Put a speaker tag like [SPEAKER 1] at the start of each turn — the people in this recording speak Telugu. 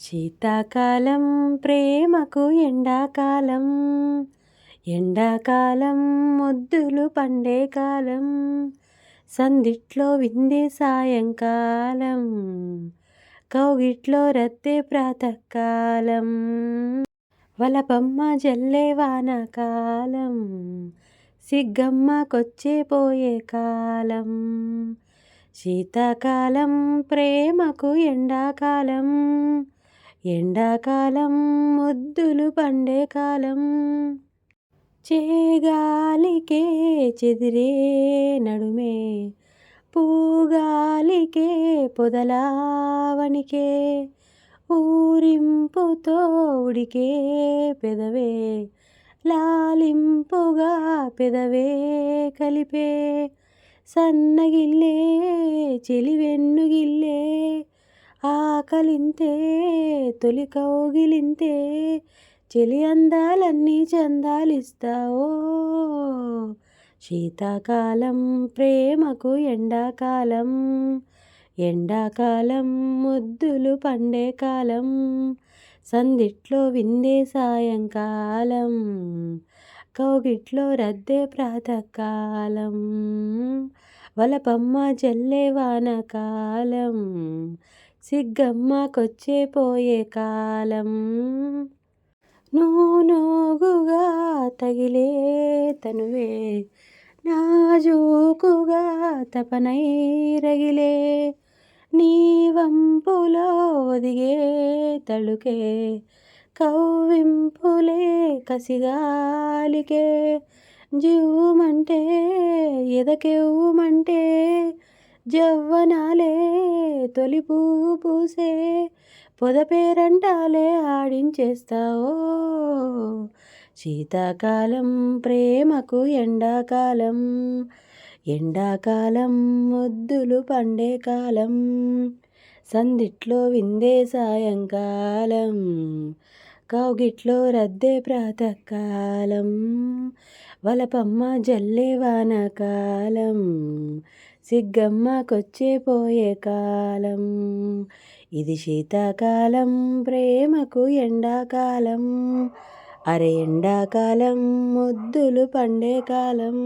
[SPEAKER 1] శీతాకాలం ప్రేమకు ఎండాకాలం ఎండాకాలం ముద్దులు పండే కాలం సందిట్లో విందే సాయంకాలం కౌగిట్లో రత్తే ప్రాతకాలం వలపమ్మ జల్లే వానకాలం సిగ్గమ్మ కొచ్చే పోయే కాలం శీతాకాలం ప్రేమకు ఎండాకాలం ఎండాకాలం ముద్దులు పండే కాలం. చేగాలికే చెదిరే నడుమే పూగాలికే పొదలావనికే ఊరింపుతో ఉడికే పెదవే లాలింపుగా పెదవే కలిపే సన్నగిల్లే చెలివెన్నుగిల్లే ఆకలింతే తొలి కౌగిలింతే చెలి అందాలన్నీ చందాలిస్తావో. శీతాకాలం ప్రేమకు ఎండాకాలం ఎండాకాలం ముద్దులు పండే కాలం సందిట్లో విందే సాయంకాలం కౌగిట్లో రద్దే ప్రాతకాలం వలపమ్మ జల్లే వానకాలం సిగ్గమ్మకొచ్చే పోయే కాలం. నూనూగుగా తగిలే తనువే నాజూకుగా తపనై రగిలే నీ వంపులో ఒదిగే తళుకే కవ్వింపులే కసిగాలికే జీవమంటే ఎదకెవ్వమంటే జవ్వనాలే తొలి పువ్వు పూసే పొద పేరంటాలే ఆడించేస్తావో. శీతాకాలం ప్రేమకు ఎండాకాలం ఎండాకాలం ముద్దులు పండే కాలం సందిట్లో విందే సాయంకాలం. కావుగిట్లో రద్దే ప్రాతకాలం వలపమ్మ జల్లే వానకాలం సిగ్గమ్మ కొచ్చే పోయే కాలం. ఇది శీతాకాలం ప్రేమకు ఎండాకాలం అరే ఎండాకాలం ముద్దులు పండే కాలం.